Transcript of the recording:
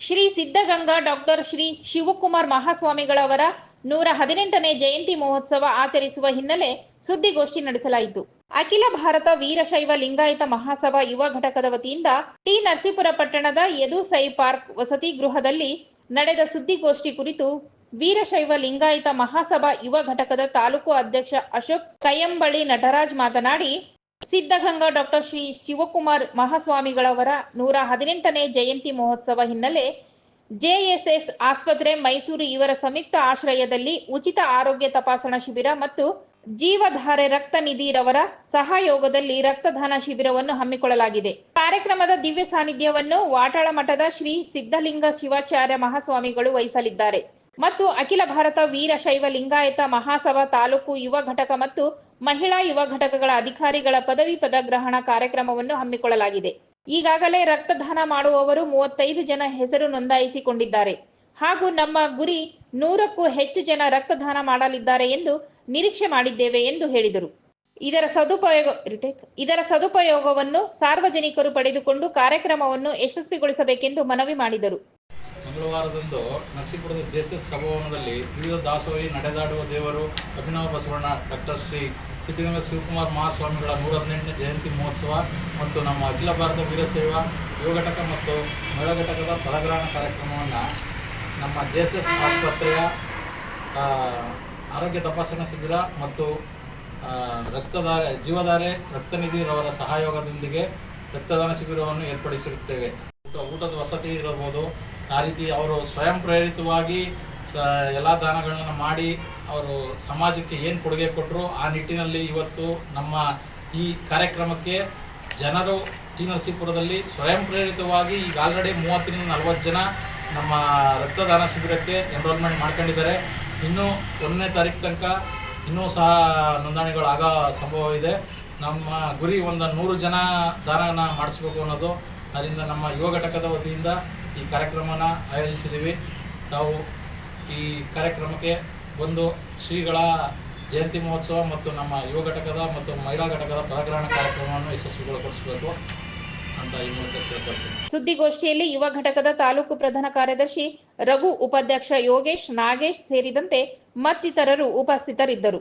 Shri Siddaganga doctor Shri Shivakumar ಮಹಾಸ್ವಾಮಿಗಳವರ ನೂರ ಹದಿನೆಂಟನೇ ಜಯಂತಿ ಮಹೋತ್ಸವ ಆಚರಿಸುವ ಹಿನ್ನೆಲೆ ಸುದ್ದಿಗೋಷ್ಠಿ ನಡೆಸಲಾಯಿತು. ಅಖಿಲ ಭಾರತ ವೀರಶೈವ ಲಿಂಗಾಯತ ಮಹಾಸಭಾ ಯುವ ಘಟಕದ ವತಿಯಿಂದ ಟಿ ನರಸೀಪುರ ಪಟ್ಟಣದ ಯದುಸೈ ಪಾರ್ಕ್ ವಸತಿ ಗೃಹದಲ್ಲಿ ನಡೆದ ಸುದ್ದಿಗೋಷ್ಠಿ ಕುರಿತು ವೀರಶೈವ ಲಿಂಗಾಯತ ಮಹಾಸಭಾ ಯುವ ಘಟಕದ ತಾಲೂಕು ಅಧ್ಯಕ್ಷ ಅಶೋಕ್ ಕೈಯಂಬಳಿ ನಟರಾಜ್ ಮಾತನಾಡಿ ಸಿದ್ಧಗಂಗಾ ಡಾಕ್ಟರ್ ಶ್ರೀ ಶಿವಕುಮಾರ್ ಮಹಾಸ್ವಾಮಿಗಳವರ ನೂರ ಹದಿನೆಂಟನೇ ಜಯಂತಿ ಮಹೋತ್ಸವ ಹಿನ್ನೆಲೆ ಜೆಎಸ್ಎಸ್ ಆಸ್ಪತ್ರೆ ಮೈಸೂರು ಇವರ ಸಂಯುಕ್ತ ಆಶ್ರಯದಲ್ಲಿ ಉಚಿತ ಆರೋಗ್ಯ ತಪಾಸಣಾ ಶಿಬಿರ ಮತ್ತು ಜೀವಧಾರೆ ರಕ್ತ ನಿಧಿರವರ ಸಹಯೋಗದಲ್ಲಿ ರಕ್ತದಾನ ಶಿಬಿರವನ್ನು ಹಮ್ಮಿಕೊಳ್ಳಲಾಗಿದೆ. ಕಾರ್ಯಕ್ರಮದ ದಿವ್ಯ ಸಾನ್ನಿಧ್ಯವನ್ನು ವಾಟಾಳ ಮಠದ ಶ್ರೀ ಸಿದ್ಧಲಿಂಗ ಶಿವಾಚಾರ್ಯ ಮಹಾಸ್ವಾಮಿಗಳು ವಹಿಸಲಿದ್ದಾರೆ. ಮತ್ತು ಅಖಿಲ ಭಾರತ ವೀರಶೈವ ಲಿಂಗಾಯತ ಮಹಾಸಭಾ ತಾಲೂಕು ಯುವ ಘಟಕ ಮತ್ತು ಮಹಿಳಾ ಯುವ ಘಟಕಗಳ ಅಧಿಕಾರಿಗಳ ಪದವಿ ಪದ ಗ್ರಹಣ ಕಾರ್ಯಕ್ರಮವನ್ನು ಹಮ್ಮಿಕೊಳ್ಳಲಾಗಿದೆ. ಈಗಾಗಲೇ ರಕ್ತದಾನ ಮಾಡುವವರು ಮೂವತ್ತೈದು ಜನ ಹೆಸರು ನೋಂದಾಯಿಸಿಕೊಂಡಿದ್ದಾರೆ. ಹಾಗೂ ನಮ್ಮ ಗುರಿ ನೂರಕ್ಕೂ ಹೆಚ್ಚು ಜನ ರಕ್ತದಾನ ಮಾಡಲಿದ್ದಾರೆ ಎಂದು ನಿರೀಕ್ಷೆ ಮಾಡಿದ್ದೇವೆ ಎಂದು ಹೇಳಿದರು. ಇದರ ಸದುಪಯೋಗ ಇದರ ಸದುಪಯೋಗವನ್ನು ಸಾರ್ವಜನಿಕರು ಪಡೆದುಕೊಂಡು ಕಾರ್ಯಕ್ರಮವನ್ನು ಯಶಸ್ವಿಗೊಳಿಸಬೇಕೆಂದು ಮನವಿ ಮಾಡಿದರು. ಮಂಗಳವಾರದಂದು ನರಸೀಪುರದ ಜೆಎಸ್ಎಸ್ ಸಭಾಭವನದಲ್ಲಿ ವಿವಿಧ ದಾಸೋಹಿ ನಡೆದಾಡುವ ದೇವರು ಅಭಿನವ ಬಸವಣ್ಣ ಡಾಕ್ಟರ್ ಶ್ರೀ ಸಿದ್ಧಗಂಗಾ ಶಿವಕುಮಾರ್ ಮಹಾಸ್ವಾಮಿಗಳ ನೂರ ಹದಿನೆಂಟನೇ ಜಯಂತಿ ಮಹೋತ್ಸವ ಮತ್ತು ನಮ್ಮ ಅಖಿಲ ಭಾರತ ವೀರಶೈವ ಯುವ ಘಟಕ ಮತ್ತು ಮಹಿಳಾ ಘಟಕದ ಕಾರ್ಯಕ್ರಮವನ್ನು ನಮ್ಮ ಜೆಎಸ್ಎಸ್ ಆಸ್ಪತ್ರೆಯ ಆ, ಆರೋಗ್ಯ ತಪಾಸಣಾ ಶಿಬಿರ ಮತ್ತು ರಕ್ತದಾರೆ ಜೀವಧಾರೆ ರಕ್ತನಿಧಿರವರ ಸಹಯೋಗದೊಂದಿಗೆ ರಕ್ತದಾನ ಶಿಬಿರವನ್ನು ಏರ್ಪಡಿಸಿರುತ್ತೇವೆ. ಊಟ, ಊಟದ ವಸತಿ ಇರಬಹುದು. ಆ ರೀತಿ ಅವರು ಸ್ವಯಂ ಪ್ರೇರಿತವಾಗಿ ಎಲ್ಲ ದಾನಗಳನ್ನು ಮಾಡಿ ಅವರು ಸಮಾಜಕ್ಕೆ ಏನು ಕೊಡುಗೆ ಕೊಟ್ಟರು ಆ ನಿಟ್ಟಿನಲ್ಲಿ ಇವತ್ತು ನಮ್ಮ ಈ ಕಾರ್ಯಕ್ರಮಕ್ಕೆ ಜನರು ಟಿ ನರಸೀಪುರದಲ್ಲಿ ಸ್ವಯಂ ಪ್ರೇರಿತವಾಗಿ ಈಗ ಆಲ್ರೆಡಿ ಮೂವತ್ತರಿಂದ ನಲವತ್ತು ಜನ ನಮ್ಮ ರಕ್ತದಾನ ಶಿಬಿರಕ್ಕೆ ಎನ್ರೋಲ್ಮೆಂಟ್ ಮಾಡ್ಕೊಂಡಿದ್ದಾರೆ. ಇನ್ನೂ ಒಂದನೇ ತಾರೀಕು ತನಕ ಇನ್ನೂ ಸಹ ನೋಂದಣಿಗಳು ಆಗೋ ಸಂಭವ ಇದೆ. ನಮ್ಮ ಗುರಿ ಒಂದು ನೂರು ಜನ ದಾನನ ಮಾಡಿಸ್ಬೇಕು ಅನ್ನೋದು ಅದರಿಂದ ನಮ್ಮ ಯುವ ಘಟಕದ ವತಿಯಿಂದ ಈ ಕಾರ್ಯಕ್ರಮನ ಆಯೋಜಿಸಿದ್ದೀವಿ. ತಾವು ಈ ಕಾರ್ಯಕ್ರಮಕ್ಕೆ ಬಂದು ಶ್ರೀಗಳ ಜಯಂತಿ ಮಹೋತ್ಸವ ಮತ್ತು ನಮ್ಮ ಯುವ ಘಟಕದ ಮತ್ತು ಮಹಿಳಾ ಘಟಕದ ಪದಗ್ರಹಣ ಕಾರ್ಯಕ್ರಮವನ್ನು ಯಶಸ್ವಿಗೊಳಪಡಿಸಬೇಕು ಅಂತ ಈ ಮೂಲಕ ಕೇಳ್ಕೊಳ್ತೀನಿ. ಸುದ್ದಿಗೋಷ್ಠಿಯಲ್ಲಿ ಯುವ ಘಟಕದ ತಾಲೂಕು ಪ್ರಧಾನ ಕಾರ್ಯದರ್ಶಿ ರಘು, ಉಪಾಧ್ಯಕ್ಷ ಯೋಗೇಶ್, ನಾಗೇಶ್ ಸೇರಿದಂತೆ ಮತ್ತಿತರರು ಉಪಸ್ಥಿತರಿದ್ದರು.